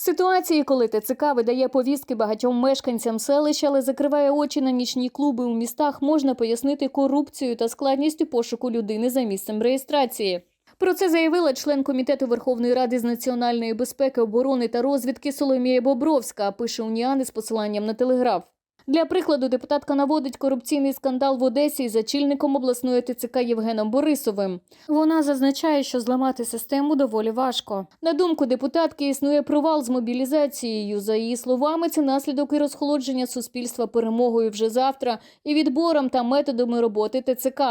Ситуації, коли ТЦК видає повістки багатьом мешканцям селища, але закриває очі на нічні клуби у містах, можна пояснити корупцією та складністю пошуку людини за місцем реєстрації. Про це заявила член комітету Верховної Ради з національної безпеки, оборони та розвідки Соломія Бобровська. Пише Уніани з посиланням на телеграф. Для прикладу, депутатка наводить корупційний скандал в Одесі із очільником обласної ТЦК Євгеном Борисовим. Вона зазначає, що зламати систему доволі важко. На думку депутатки, існує провал з мобілізацією. За її словами, це наслідок і розхолодження суспільства перемогою вже завтра і відбором та методами роботи ТЦК.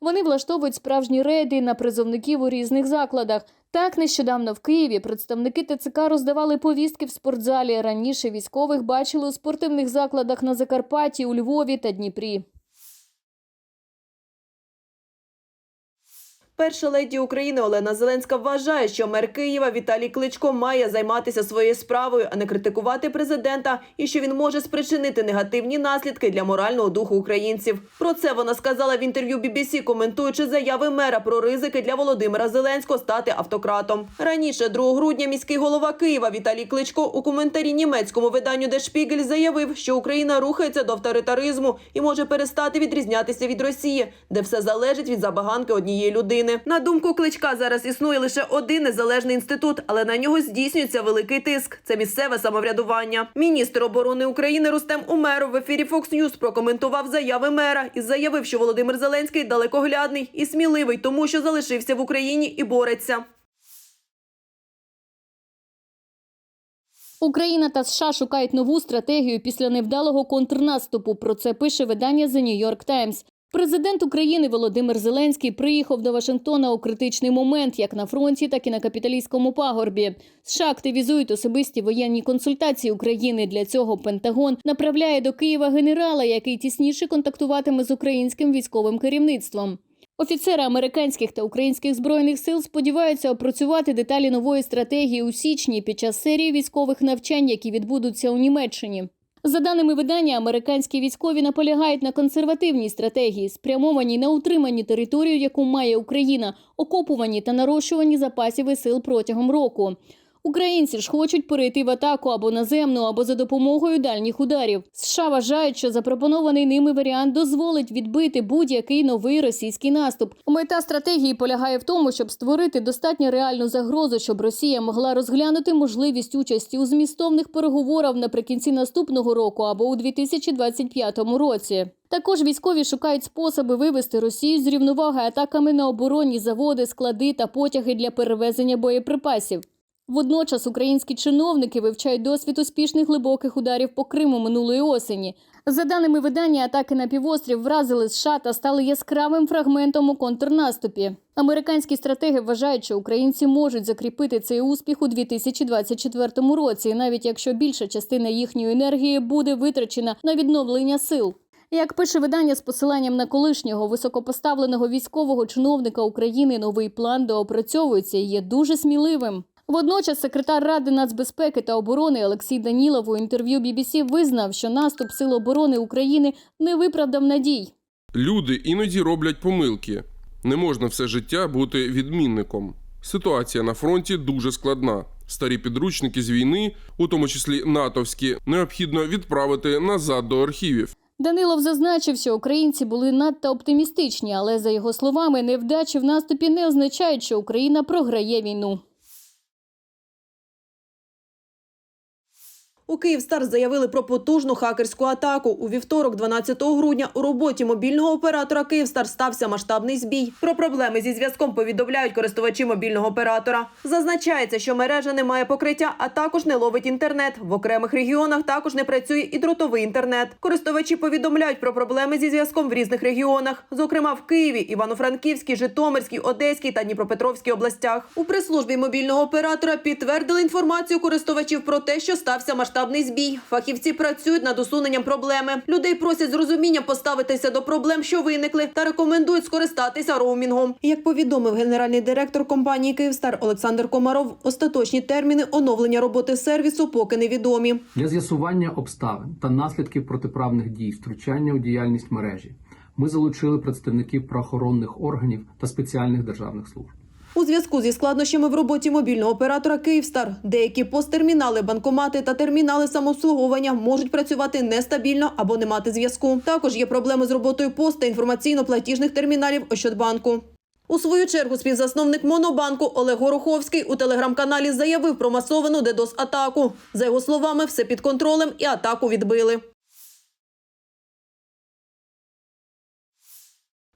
Вони влаштовують справжні рейди на призовників у різних закладах. Так, нещодавно в Києві представники ТЦК роздавали повістки в спортзалі. Раніше військових бачили у спортивних закладах на Закарпатті, у Львові та Дніпрі. Перша леді України Олена Зеленська вважає, що мер Києва Віталій Кличко має займатися своєю справою, а не критикувати президента, і що він може спричинити негативні наслідки для морального духу українців. Про це вона сказала в інтерв'ю BBC, коментуючи заяви мера про ризики для Володимира Зеленського стати автократом. Раніше, 2 грудня, міський голова Києва Віталій Кличко у коментарі німецькому виданню Der Spiegel заявив, що Україна рухається до авторитаризму і може перестати відрізнятися від Росії, де все залежить від забаганки однієї людини. На думку Кличка, зараз існує лише один незалежний інститут, але на нього здійснюється великий тиск. Це місцеве самоврядування. Міністр оборони України Рустем Умеров в ефірі Fox News прокоментував заяви мера і заявив, що Володимир Зеленський далекоглядний і сміливий, тому що залишився в Україні і бореться. Україна та США шукають нову стратегію після невдалого контрнаступу. Про це пише видання The New York Times. Президент України Володимир Зеленський приїхав до Вашингтона у критичний момент, як на фронті, так і на капіталістському пагорбі. США активізують особисті воєнні консультації України. Для цього Пентагон направляє до Києва генерала, який тісніше контактуватиме з українським військовим керівництвом. Офіцери американських та українських збройних сил сподіваються опрацювати деталі нової стратегії у січні під час серії військових навчань, які відбудуться у Німеччині. За даними видання, американські військові наполягають на консервативній стратегії, спрямованій на утриманні територію, яку має Україна, окопуванні та нарощувані запасів і сил протягом року. Українці ж хочуть перейти в атаку або наземну, або за допомогою дальніх ударів. США вважають, що запропонований ними варіант дозволить відбити будь-який новий російський наступ. Мета стратегії полягає в тому, щоб створити достатньо реальну загрозу, щоб Росія могла розглянути можливість участі у змістовних переговорах наприкінці наступного року або у 2025 році. Також військові шукають способи вивести Росію з рівноваги атаками на оборонні заводи, склади та потяги для перевезення боєприпасів. Водночас українські чиновники вивчають досвід успішних глибоких ударів по Криму минулої осені. За даними видання, атаки на півострів вразили США та стали яскравим фрагментом у контрнаступі. Американські стратеги вважають, що українці можуть закріпити цей успіх у 2024 році, навіть якщо більша частина їхньої енергії буде витрачена на відновлення сил. Як пише видання з посиланням на колишнього високопоставленого військового чиновника України, новий план доопрацьовується і є дуже сміливим. Водночас секретар Ради нацбезпеки та оборони Олексій Данілов у інтерв'ю BBC визнав, що наступ Сил оборони України не виправдав надій. Люди іноді роблять помилки. Не можна все життя бути відмінником. Ситуація на фронті дуже складна. Старі підручники з війни, у тому числі натовські, необхідно відправити назад до архівів. Данилов зазначив, що українці були надто оптимістичні, але за його словами, невдачі в наступі не означають, що Україна програє війну. У Київстар заявили про потужну хакерську атаку. У вівторок, 12 грудня, у роботі мобільного оператора Київстар стався масштабний збій. Про проблеми зі зв'язком повідомляють користувачі мобільного оператора. Зазначається, що мережа не має покриття, а також не ловить інтернет. В окремих регіонах також не працює і дротовий інтернет. Користувачі повідомляють про проблеми зі зв'язком в різних регіонах, зокрема в Києві, Івано-Франківській, Житомирській, Одеській та Дніпропетровській областях. У прес-службі мобільного оператора підтвердили інформацію користувачів про те, що стався масштабний збій. Фахівці працюють над усуненням проблеми. Людей просять з розумінням поставитися до проблем, що виникли, та рекомендують скористатися роумінгом. Як повідомив генеральний директор компанії Київстар Олександр Комаров, остаточні терміни оновлення роботи сервісу поки невідомі. Для з'ясування обставин та наслідків протиправних дій, втручання у діяльність мережі, ми залучили представників правоохоронних органів та спеціальних державних служб. У зв'язку зі складнощами в роботі мобільного оператора Київстар деякі посттермінали, банкомати та термінали самообслуговування можуть працювати нестабільно або не мати зв'язку. Також є проблеми з роботою пост та інформаційно-платіжних терміналів Ощадбанку. У свою чергу співзасновник Монобанку Олег Гороховський у телеграм-каналі заявив про масовану DDoS-атаку. За його словами, все під контролем і атаку відбили.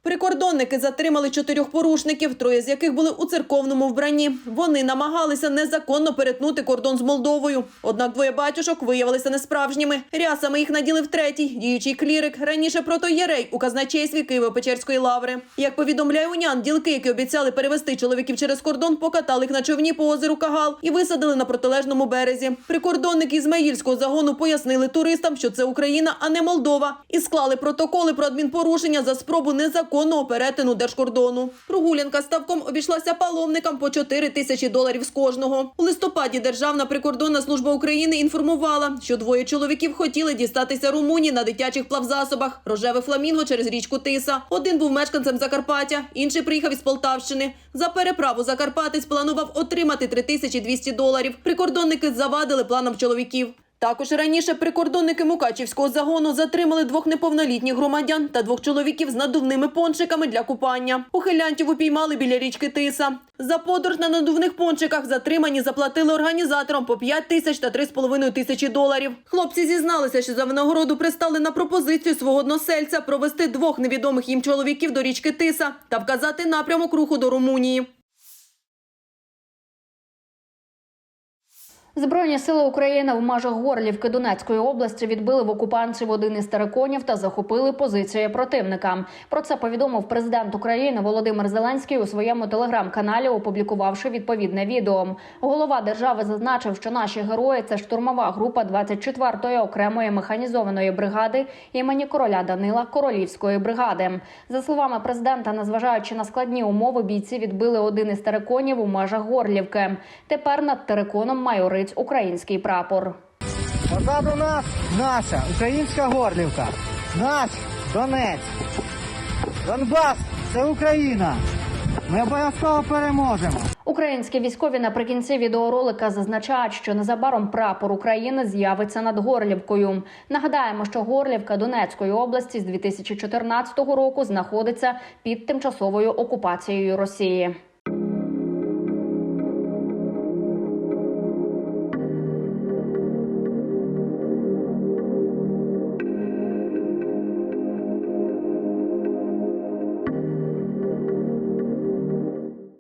Прикордонники затримали чотирьох порушників, троє з яких були у церковному вбранні. Вони намагалися незаконно перетнути кордон з Молдовою. Однак двоє батюшок виявилися несправжніми. Рясами їх наділив третій, діючий клірик, раніше протоєрей у казначействі Києво-Печерської лаври. Як повідомляє унян, ділки, які обіцяли перевести чоловіків через кордон, покатали їх на човні по озеру Кагал і висадили на протилежному березі. Прикордонники Ізмаїльського загону пояснили туристам, що це Україна, а не Молдова, і склали протоколи про адмінпорушення за спробу незаконного перетину держкордону. Прогулянка ставком обійшлася паломникам по 4 тисячі доларів з кожного. У листопаді Державна прикордонна служба України інформувала, що двоє чоловіків хотіли дістатися Румунії на дитячих плавзасобах. Рожеве фламінго через річку Тиса. Один був мешканцем Закарпаття, інший приїхав із Полтавщини. За переправу Закарпатець планував отримати 3200 доларів. Прикордонники завадили планам чоловіків. Також раніше прикордонники Мукачівського загону затримали двох неповнолітніх громадян та двох чоловіків з надувними пончиками для купання. Ухилянтів упіймали біля річки Тиса. За подорож на надувних пончиках затримані заплатили організаторам по 5 тисяч та 3,5 тисячі доларів. Хлопці зізналися, що за винагороду пристали на пропозицію свого односельця провести двох невідомих їм чоловіків до річки Тиса та вказати напрямок руху до Румунії. Збройні сили України в межах Горлівки Донецької області відбили в окупантів один із териконів та захопили позиції противника. Про це повідомив президент України Володимир Зеленський у своєму телеграм-каналі, опублікувавши відповідне відео. Голова держави зазначив, що наші герої це штурмова група 24-ї окремої механізованої бригади імені короля Данила Королівської бригади. За словами президента, незважаючи на складні умови, бійці відбили один із териконів у межах Горлівки. Тепер над териконом майорить український прапор. Позаду нас наша українська горлівка, наш Донець. Донбас це Україна. Ми обов'язково переможемо. Українські військові наприкінці відеоролика зазначають, що незабаром прапор України з'явиться над Горлівкою. Нагадаємо, що Горлівка Донецької області з 2014 року знаходиться під тимчасовою окупацією Росії.